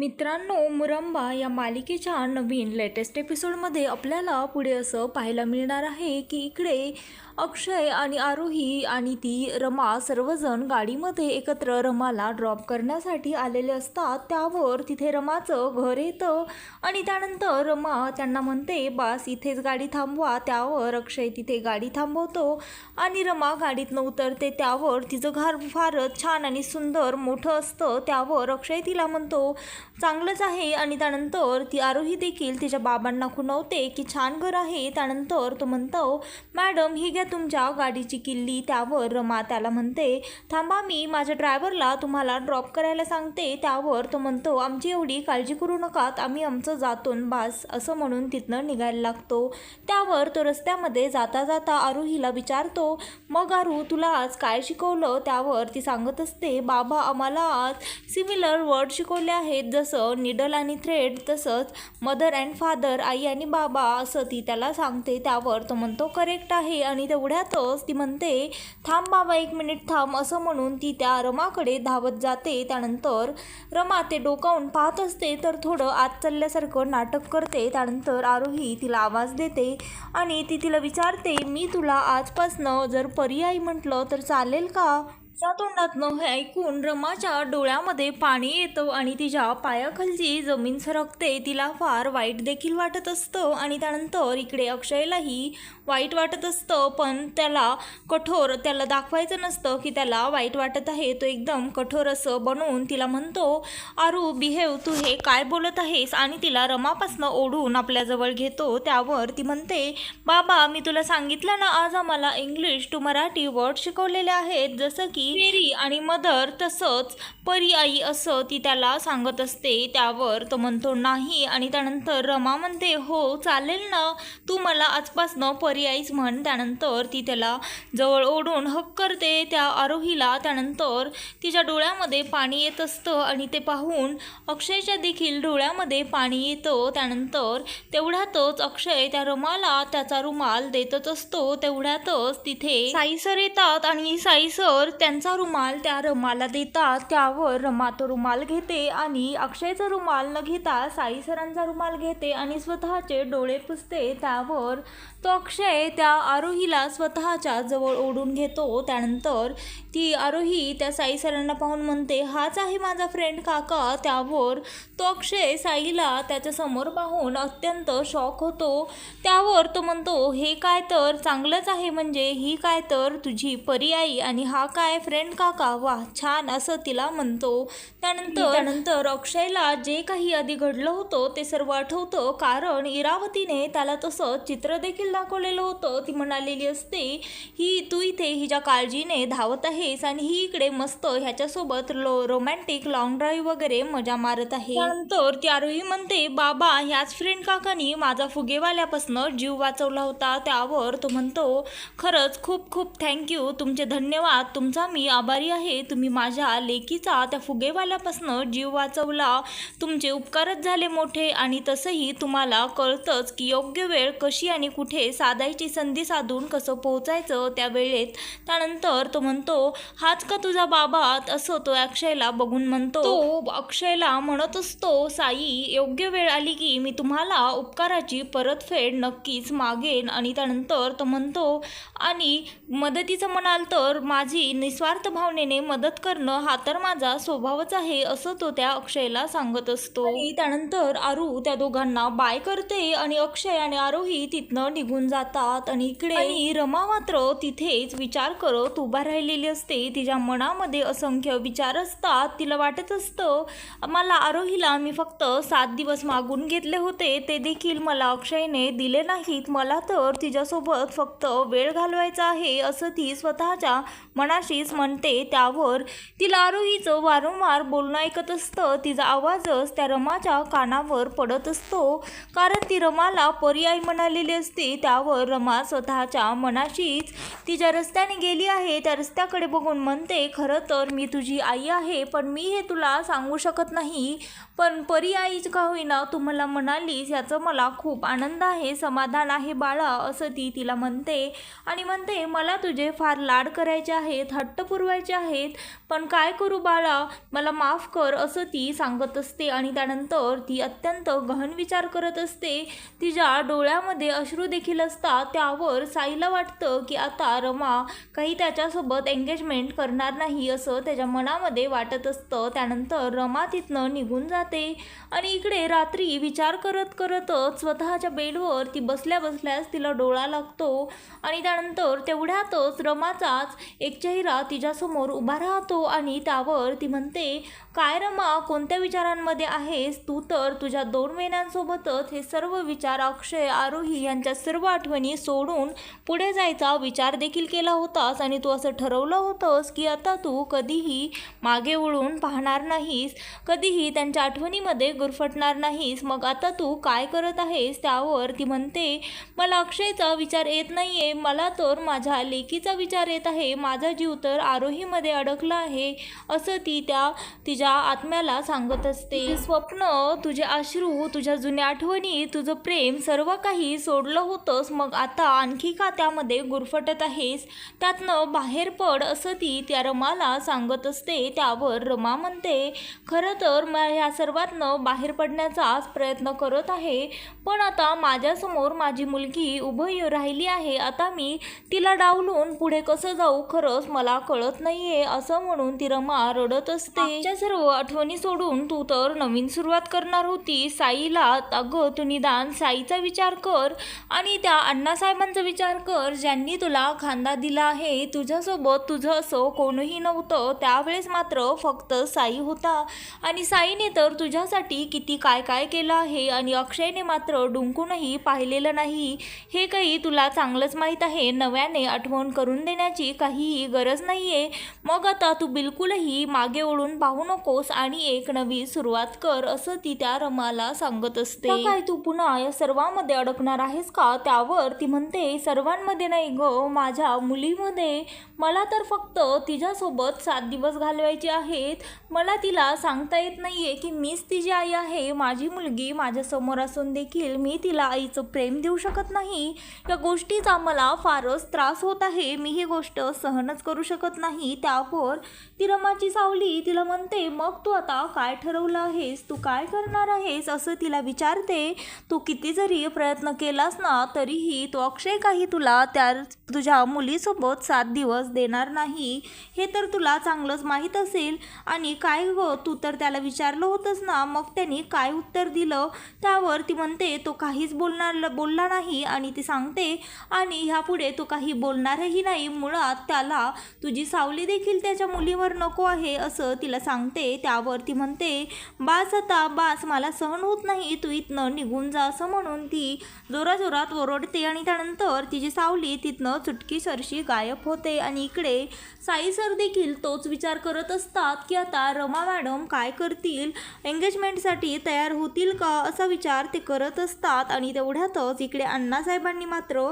मित्रांनो मुरंबा या मालिकेच्या नवीन लेटेस्ट एपिसोडमध्ये आपल्याला पुढे असं पाहायला मिळणार आहे की इकडे अक्षय आणि आरोही आणि ती रमा सर्वजण गाडीमध्ये एकत्र रमाला ड्रॉप करण्यासाठी आलेले असतात. त्यावर तिथे रमाचं घर येतं आणि त्यानंतर रमा त्यांना म्हणते बास इथेच गाडी थांबवा. त्यावर अक्षय तिथे गाडी थांबवतो आणि रमा गाडीतनं उतरते. त्यावर तिचं घर फारच छान आणि सुंदर मोठं असतं. त्यावर अक्षय तिला म्हणतो चांगलंच आहे आणि त्यानंतर ती आरोही देखील तिच्या बाबांना खुणवते की छान घर आहे. त्यानंतर तो म्हणतो मॅडम ही घ्या तुमच्या गाडीची किल्ली त्यावर रमा त्याला म्हणते थांबा मी माझ्या ड्रायव्हरला तुम्हाला ड्रॉप करायला सांगते. त्यावर तो म्हणतो आमची एवढी काळजी करू नकात आम्ही आमचं जातो बास असं म्हणून तिथनं निघायला लागतो. त्यावर तो रस्त्यामध्ये जाता जाता आरोहीला विचारतो मग आरू तुला आज काय शिकवलं? त्यावर ती सांगत असते बाबा आम्हाला आज सिमिलर वर्ड शिकवले आहेत. जसं निडल आणि थ्रेड तसंच मदर अँड फादर आई आणि बाबा असं ती त्याला सांगते. त्यावर तो म्हणतो करेक्ट आहे. आणि तेवढ्यातच ती म्हणते थांब बाबा एक मिनिट थांब. असं म्हणून ती त्या रमाकडे धावत जाते. त्यानंतर रमा ते डोकावून पाहत असते तर थोडं आत चालल्यासारखं नाटक करते. त्यानंतर आरोही तिला आवाज देते आणि ती तिला विचारते मी तुला आजपासनं जर पर्यायी म्हटलं तर चालेल का? तिच्या तोंडातनं हे ऐकून रमाच्या डोळ्यामध्ये पाणी येतं आणि तिच्या पायाखालची जमीन सरकते. तिला फार वाईट देखील वाटत असतं आणि त्यानंतर इकडे अक्षयलाही वाईट वाटत असतं पण त्याला कठोर त्याला दाखवायचं नसतं की त्याला वाईट वाटत आहे. तो एकदम कठोर असं बनवून तिला म्हणतो आरू बिहेव तू हे काय बोलत आहेस? आणि तिला रमापासनं ओढून आपल्याजवळ घेतो. त्यावर ती म्हणते बाबा मी तुला सांगितलं ना आज आम्हाला इंग्लिश टू मराठी वर्ड शिकवलेले आहेत. जसं की मेरी आणि मदर तसंच परी आई असं ती त्याला सांगत असते. त्यावर तो म्हणतो नाही. आणि त्यानंतर रमा म्हणते हो चालेल ना. तू मला आजपासनं परी आईच म्हण. त्यानंतर ती त्याला जवळ ओढून हक करते. त्या आरोहीला त्यानंतर तिच्या डोळ्यामध्ये पाणी येत असतं आणि ते पाहून अक्षयच्या देखील डोळ्यामध्ये पाणी येतं. त्यानंतर तेवढ्यातच अक्षय त्या रमाला त्याचा रुमाल देतच असतो. तेवढ्यातच तिथे साईसर येतात आणि साईसर त्यां त्यांचा रुमाल त्या रमाला देतात. त्यावर रमा तो रुमाल घेते आणि अक्षयचा रुमाल न घेता साई सरांचा रुमाल घेते आणि स्वतःचे डोळे पुसते. त्यावर तो अक्षय त्या आरोहीला स्वतःच्या जवळ ओढून घेतो. त्यानंतर ती आरोही त्या साई सरांना पाहून म्हणते हाच आहे माझा फ्रेंड काका. त्यावर तो अक्षय साईला त्याच्यासमोर पाहून अत्यंत शॉक होतो. त्यावर तो म्हणतो हे काय तर चांगलंच आहे म्हणजे ही काय तर तुझी परी आई आणि हा काय फ्रेंड काका? वा छान असं तिला म्हणतो. त्यानंतर त्यानंतर अक्षयला जे काही आधी घडलं होतं ते सर्व आठवतं. कारण इरावतीने त्याला तसं चित्र देखील दाखवलेलं होतं. ती म्हणालेली असते ही तू इथे हिच्या काळजीने धावत आहेस आणि ही इकडे मस्त ह्याच्यासोबत लो रोमॅन्टिक लॉंग ड्राईव्ह वगैरे मजा मारत आहे. त्यानंतर ती आरोही म्हणते बाबा ह्याच फ्रेंड काकानी माझा फुगेवाल्यापासनं जीव वाचवला होता. त्यावर तो म्हणतो खरंच खूप खूप थँक्यू तुमचे धन्यवाद. तुमचा मी आभारी आहे. तुम्ही माझ्या लेकीचा त्या फुगेवाल्यापासनं जीव वाचवला. तुमचे उपकारच झाले मोठे आणि तसंही तुम्हाला कळतंच की योग्य वेळ कशी आणि कुठे साधायची संधी साधून कसं पोहोचायचं त्या वेळेत त्यानंतर तो म्हणतो हाच का तुझा बाबा? असं तो अक्षयला बघून म्हणतो. तो अक्षयला म्हणत असतो साई योग्य वेळ आली की मी तुम्हाला उपकाराची परतफेड नक्कीच मागेन. आणि त्यानंतर तो म्हणतो आणि मदतीचं म्हणाल तर माझी निस्वार्थ भावनेने मदत करणं हा तर माझा स्वभावच आहे असं तो त्या अक्षयला सांगत असतो. त्यानंतर आरू त्या दोघांना बाय करते आणि अक्षय आणि आरोही तिथनं निघून जातात. आणि इकडे आणि रमा मात्र तिथेच विचार करत उभा राहिलेली असते. तिच्या मनामध्ये असंख्य विचार असतात. तिला वाटत असतं मला आरोहीला मी फक्त सात दिवस मागून घेतले होते. ते देखील मला अक्षयने दिले नाहीत. मला तर तिच्यासोबत फक्त वेळ घालवायचा आहे असं ती स्वतःच्या मनाशीच म्हणते. त्यावर तिला आरोहीचं वारंवार बोलणं ऐकत असतं. तिचा आवाजच त्या रमाच्या कानावर पडत असतो. कारण ती रमाला पर्याय म्हणालेली असते. त्यावर रमा स्वतःच्या मनाशीच ती ज्या रस्त्याने गेली आहे त्या रस्त्याकडे बघून म्हणते खरं तर मी तुझी आई आहे पण मी हे तुला सांगू शकत नाही. पण परी आईच का होईना तू मला म्हणालीस याचं मला खूप आनंद आहे समाधान आहे बाळा असं ती तिला म्हणते. आणि म्हणते मला तुझे फार लाड करायचे आहेत हट्ट हट्ट पुरवायचे आहेत पण काय करू बाळा मला माफ कर असं ती सांगत असते. आणि त्यानंतर ती अत्यंत गहन विचार करत असते. तिच्या डोळ्यामध्ये अश्रू देखील असतात. त्यावर साईला वाटतं की आता रमा काही त्याच्यासोबत एंगेजमेंट करणार नाही असं त्याच्या मनामध्ये वाटत असतं. त्यानंतर रमा तिथनं निघून जाते. आणि इकडे रात्री विचार करत करतच स्वतःच्या बेडवर ती बसल्या बसल्यास तिला डोळा लागतो. आणि त्यानंतर तेवढ्यातच रमाचाच एक चेहरा तिच्यासमोर उभा राहतो आणि त्यावर ती म्हणते काय रमा कोणत्या विचारांमध्ये आहेस? तू तर तुझ्या दोन महिन्यांसोबतच हे सर्व विचार अक्षय आरोही यांच्या सर्व आठवणी सोडून पुढे जायचा विचार देखील केला होतास आणि तू असं ठरवलं होतंस की आता तू कधीही मागे वळून पाहणार नाहीस. कधीही त्यांच्या आठवणीमध्ये गुरफटणार नाहीस मग आता तू काय करत आहेस त्यावर? ती म्हणते मला अक्षयचा विचार येत नाही आहे मला तर माझ्या लेकीचा विचार येत आहे. माझा जीव तर आरोहीमध्ये अडकला आहे असं ती त्या तिच्या आत्म्याला सांगत असते. स्वप्न तुझे अश्रू तुझ्या जुन्या आठवणी तुझं प्रेम सर्व काही सोडलं होतंस. मग आता आणखी का त्यामध्ये गुरफटत आहेस? त्यातनं बाहेर पड असं ती त्या रमाला सांगत असते. त्यावर रमा म्हणते खरं तर मला ह्या सर्वातनं बाहेर पडण्याचाच प्रयत्न करत आहे. पण आता माझ्यासमोर माझी मुलगी उभं राहिली आहे. आता मी तिला डावलून पुढे कसं जाऊ खरंच मला कळत नाहीये. असं म्हणून ती रमा रडत असते. मागच्या सर्व आठवणी सोडून तू तर नवीन सुरुवात करणार होती. साईला अगं तू निदान साईचा विचार कर आणि त्या अण्णासाहेबांचा विचार कर. ज्यांनी तुला खांदा दिला आहे तुझ्यासोबत तुझं असं कोणीही नव्हतं. त्यावेळेस मात्र फक्त साई होता. आणि साईने तर तर तुझ्यासाठी किती काय काय केलं आहे आणि अक्षयने मात्र डुंकूनही पाहिलेलं नाही. हे काही तुला चांगलंच माहीत आहे. नव्याने आठवण करून देण्याची काहीही गरज नाही आहे मग आता तू बिलकुलही मागे ओढून पाहू नकोस आणि एक नवी सुरुवात कर असं ती त्या रमाला सांगत असते. काय तू पुन्हा या सर्वांमध्ये अडकणार आहेस का? त्यावर ती म्हणते सर्वांमध्ये नाही ग माझ्या मुलीमध्ये. मला तर फक्त तिच्यासोबत सात दिवस घालवायचे आहेत. मला तिला सांगता येत नाहीये की मीच तिची आई आहे माझी मुलगी माझ्यासमोर असून देखील मी तिला आईचं प्रेम देऊ शकत नाही. या गोष्टीचा मला फारच त्रास होत आहे. मी ही गोष्ट सहनच करू शकत नाही. त्यावर ती रमाची सावली तिला म्हणते मग तू आता काय ठरवलं आहेस? तू काय करणार आहेस? असं तिला विचारते. तू किती जरी प्रयत्न केलास ना तरीही तो अक्षय काही तुला त्या तुझ्या मुलीसोबत सात दिवस देणार नाही. हे तर तुला चांगलंच माहीत असेल. आणि काय ग तू तर त्याला विचारलं होतं होतंस ना. मग त्यांनी काय उत्तर दिलं? त्यावर ती म्हणते तो काहीच बोलणार बोलला नाही आणि ती सांगते आणि ह्यापुढे तो काही बोलणारही नाही. मुळात त्याला तुझी सावली देखील त्याच्या मुलीवर नको आहे असं तिला सांगते. त्यावर ती म्हणते बास आता बास मला सहन होत नाही. तू इथनं निघून जा असं म्हणून ती जोराजोरात ओरडते आणि त्यानंतर तिची सावली तिथनं चुटकी सरशी गायब होते. आणि इकडे साई सर देखील तोच विचार करत असतात की आता रमा मॅडम काय करतील? एंगेजमेंटसाठी तयार होतील का असा विचार ते करत असतात आणि तेवढ्यातच इकडे अण्णासाहेबांनी मात्र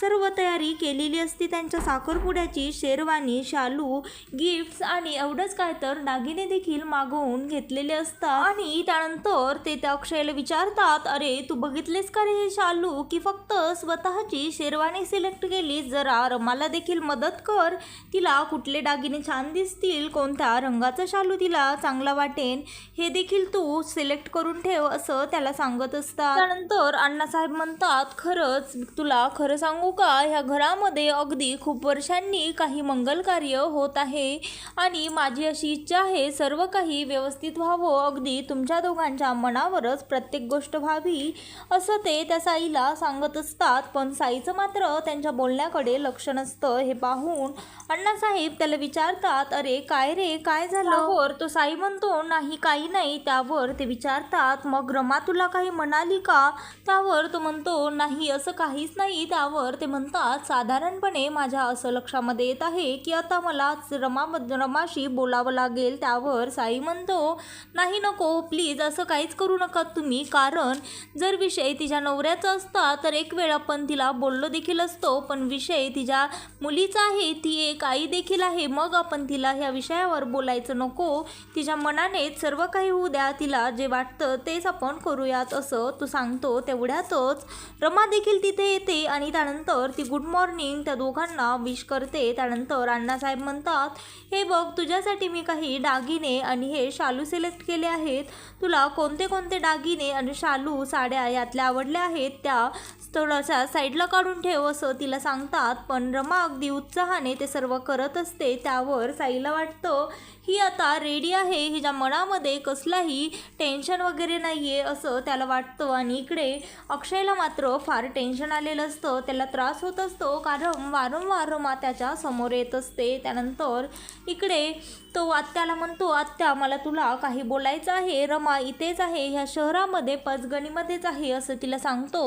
सर्व तयारी केलेली असते. त्यांच्या साखरपुड्याची शेरवानी शालू गिफ्ट्स आणि एवढंच काय तर दागिने देखील मागवून घेतलेले असतात. आणि त्यानंतर ते त्या अक्षयला विचारतात अरे तू बघितलेस का रे हे शालू? की फक्त स्वतःची शेरवानी सिलेक्ट केली? जरा रमाला देखील मदत कर. तिला कुठले दागिने छान दिसतील कोणत्या रंगाचा शालू तिला चांगला वाटेन हे देखील तू सिलेक्ट करून ठेव असं त्याला सांगत असतात. त्यानंतर अण्णासाहेब म्हणतात खरंच तुला खरं सांगू का? ह्या घरामध्ये अगदी खूप वर्षांनी काही मंगल कार्य होत आहे आणि माझी अशी इच्छा आहे सर्व काही व्यवस्थित व्हावं. अगदी तुमच्या दोघांच्या मनावरच प्रत्येक गोष्ट व्हावी असं ते त्या साईला सांगत असतात. पण साईचं मात्र त्यांच्या बोलण्याकडे लक्ष नसतं. हे पाहून अण्णासाहेब त्याला विचारतात अरे काय रे? काय झालं? तो साई म्हणतो नाही काही नाही. त्यावर ते विचारतात मग रमा तुला काही म्हणाली का? त्यावर तो म्हणतो नाही असं काहीच नाही. त्यावर ते म्हणतात साधारणपणे माझ्या असं लक्षामध्ये येत आहे की आता मला रमा रमाशी बोलावं लागेल. त्यावर साई म्हणतो नाही नको प्लीज असं काहीच करू नका तुम्ही कारण जर विषय तिच्या नवऱ्याचा असता तर एक वेळ आपण तिला बोललो देखील असतो पण विषय तिच्या मुलीचा आहे ती एक आई देखील आहे मग आपण तिला ह्या विषयावर बोलायचं नको. तिच्या मनानेच सर्व काही होऊ द्या तिला जे वाटतं तेच आपण करूयात असं तो सांगतो तेवढ्यातच. रमा देखील तिथे येते आणि त्यानंतर ती गुड मॉर्निंग त्या दोघांना विश करते. त्यानंतर अण्णासाहेब म्हणतात हे बघ तुझ्यासाठी मी काही दागिने आणि हे शालू सिलेक्ट केले आहेत. तुला कोणते कोणते दागिने आणि शालू साड्या यातल्या आवडल्या आहेत त्या थोडासा साईडला काढून ठेव असं तिला सांगतात. पण रमा अगदी उत्साहाने ते सर्व करत असते. त्यावर साईला वाटतं ही आता रेडी आहे. हिच्या मनामध्ये कसलाही टेन्शन वगैरे नाही आहे असं त्याला वाटतं. आणि इकडे अक्षयला मात्र फार टेन्शन आलेलं असतं. त्याला त्रास होत असतो. कारण वारंवार रमा त्याच्यासमोर येत असते. त्यानंतर इकडे तो आत्याला म्हणतो आत्या मला तुला काही बोलायचं आहे? रमा इथेच आहे ह्या शहरामध्ये पचगणीमध्येच आहे असं तिला सांगतो.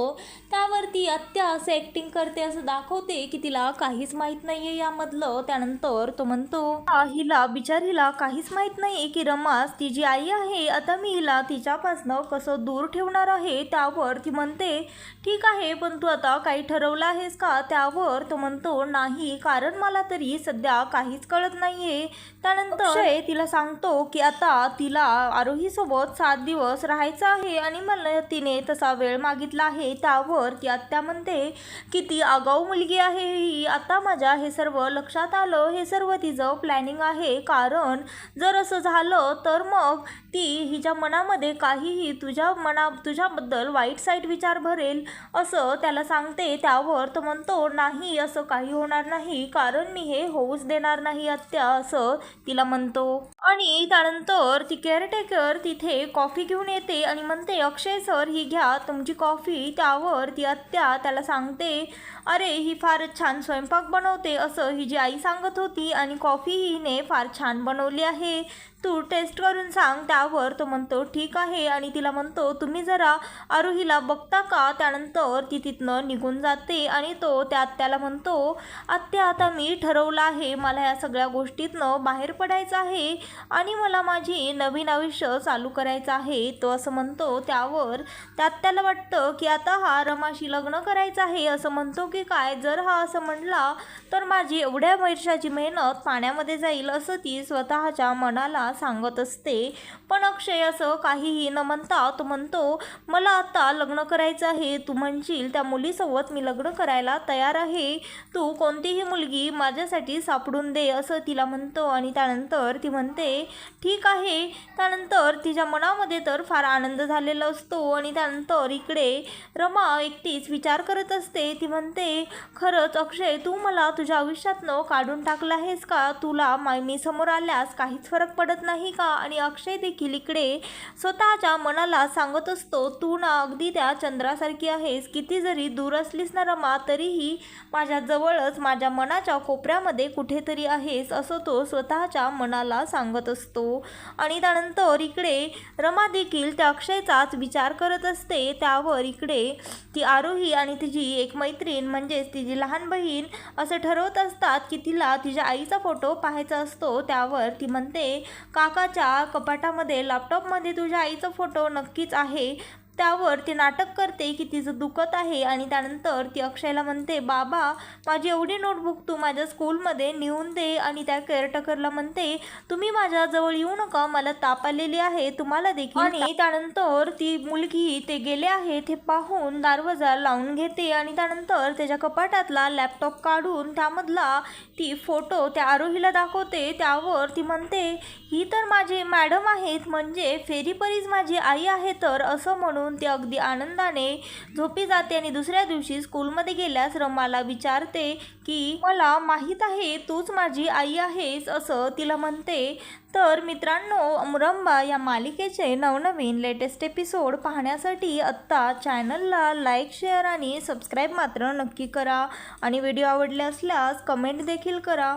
त्यावर ती आत्या असं ॲक्टिंग करते असं दाखवते की तिला काहीच माहीत नाही आहे यामधलं. त्यानंतर तो म्हणतो "आ, हिला बिचारीला काहीच माहीत नाही की रमास ती जी आई आहे आता मी हिला तिच्यापासनं कसं दूर ठेवणार आहे? त्यावर ती म्हणते ठीक आहे पण तू आता काही ठरवलं आहेस का? त्यावर तो म्हणतो नाही कारण मला तरी सध्या काहीच कळत नाही आहे त्यानंतर अक्षय तिला सांगतो की आता तिला आरोहीसोबत सात दिवस राहायचं आहे आणि मला तिने तसा वेळ मागितला आहे. त्यावर ती आत्या म्हणते की ती आगाऊ मुलगी आहे. ही आता माझ्या हे सर्व लक्षात आलं. हे सर्व तिचं प्लॅनिंग आहे. कारण जर असं झालं तर मग ती हिच्या मनामध्ये काहीही तुझ्या मना तुझ्याबद्दल वाईट साईट विचार भरेल असं त्याला सांगते. त्यावर तो म्हणतो नाही असं काही होणार नाही. कारण मी हे होऊच देणार नाही आत्या असं तिला म्हणतो. आणि त्यानंतर ती केअरटेकर तिथे कॉफी घेऊन येते आणि म्हणते अक्षय सर ही घ्या तुमची कॉफी त्यावर ती आत्या त्याला सांगते अरे ही फारच छान स्वयंपाक बनवते असं ही जी आई सांगत होती आणि कॉफी हिने फार छान बनवली आहे. तू टेस्ट करून सांग त्यावर तो म्हणतो ठीक आहे. आणि तिला म्हणतो तुम्ही जरा आरोहीला बघता का? त्यानंतर ती तिथनं निघून जाते आणि तो त्या आत्याला म्हणतो आत्या आता मी ठरवलं आहे मला या सगळ्या गोष्टीतनं बाहेर पडायचं आहे आणि मला माझी नवीन आयुष्य चालू करायचं आहे. तो असं म्हणतो त्यावर त्या आत्याला वाटतं की आता हा रमाशी लग्न करायचं आहे असं म्हणतो की काय? जर हा असं म्हणला तर माझी एवढ्या वर्षाची मेहनत पाण्यामध्ये जाईल असं ती स्वतःच्या मनाला सांगत असते. पण अक्षय असं काहीही न म्हणता तो म्हणतो मला आता लग्न करायचं आहे. तू म्हणशील त्या मुलीसोबत मी लग्न करायला तयार आहे. तू कोणतीही मुलगी माझ्यासाठी सापडून दे असं तिला म्हणतो आणि त्यानंतर ती म्हणते ठीक आहे. त्यानंतर तिच्या मनामध्ये तर फार आनंद झालेला असतो आणि त्यानंतर इकडे रमा एकटीच विचार करत असते. ती म्हणते खरंच अक्षय तू मला तुझ्या आयुष्यातनं काढून टाकलं आहेस का? तुला मा मी समोर आल्यास काहीच फरक पडत नाही का? आणि अक्षय देखील इकडे स्वतःच्या मनाला सांगत असतो तू ना अगदी त्या चंद्रासारखी आहेस. किती जरी दूर असलीस ना रमा तरीही माझ्या जवळच माझ्या मनाच्या कोपऱ्यामध्ये कुठेतरी आहेस असं तो स्वतःच्या मनाला सांगत असतो. आणि त्यानंतर इकडे रमा देखील त्या अक्षयचाच विचार करत असते. त्यावर इकडे ती आरोही आणि तिची एक मैत्रीण म्हणजेच तिची लहान बहीण असं ठरवत असतात की तिला तिच्या आईचा फोटो पाहायचा असतो. त्यावर ती म्हणते काकाच्या कपाटामध्ये लॅपटॉपमध्ये तुझ्या आईचा फोटो नक्कीच आहे. त्यावर ती नाटक करते की तिचं दुखत आहे आणि त्यानंतर ती अक्षयला म्हणते बाबा माझी एवढी नोटबुक तू माझ्या स्कूलमध्ये नेऊन दे आणि त्या केअरटेकरला म्हणते तुम्ही माझ्याजवळ येऊ नका मला ताप आलेली आहे तुम्हाला देखील आणि त्यानंतर ती मुलगी ते गेले आहेत हे पाहून दरवाजा लावून घेते आणि त्यानंतर त्याच्या कपाटातला लॅपटॉप काढून त्यामधला ती फोटो त्या आरोहीला दाखवते. त्यावर ती म्हणते ही तर माझे मॅडम आहेत म्हणजे फेरीपरीच माझी आई आहे तर असं म्हणून म्हणून ती अगदी आनंदाने झोपी जाते आणि दुसऱ्या दिवशी स्कूलमध्ये गेल्यास रमाला विचारते की मला माहीत आहे तूच माझी आई आहेस असं तिला म्हणते. तर मित्रांनो मुरंबा या मालिकेचे नवनवीन लेटेस्ट एपिसोड पाहण्यासाठी आत्ता चॅनलला लाईक शेअर आणि सबस्क्राईब मात्र नक्की करा. आणि व्हिडिओ आवडले असल्यास कमेंट देखील करा.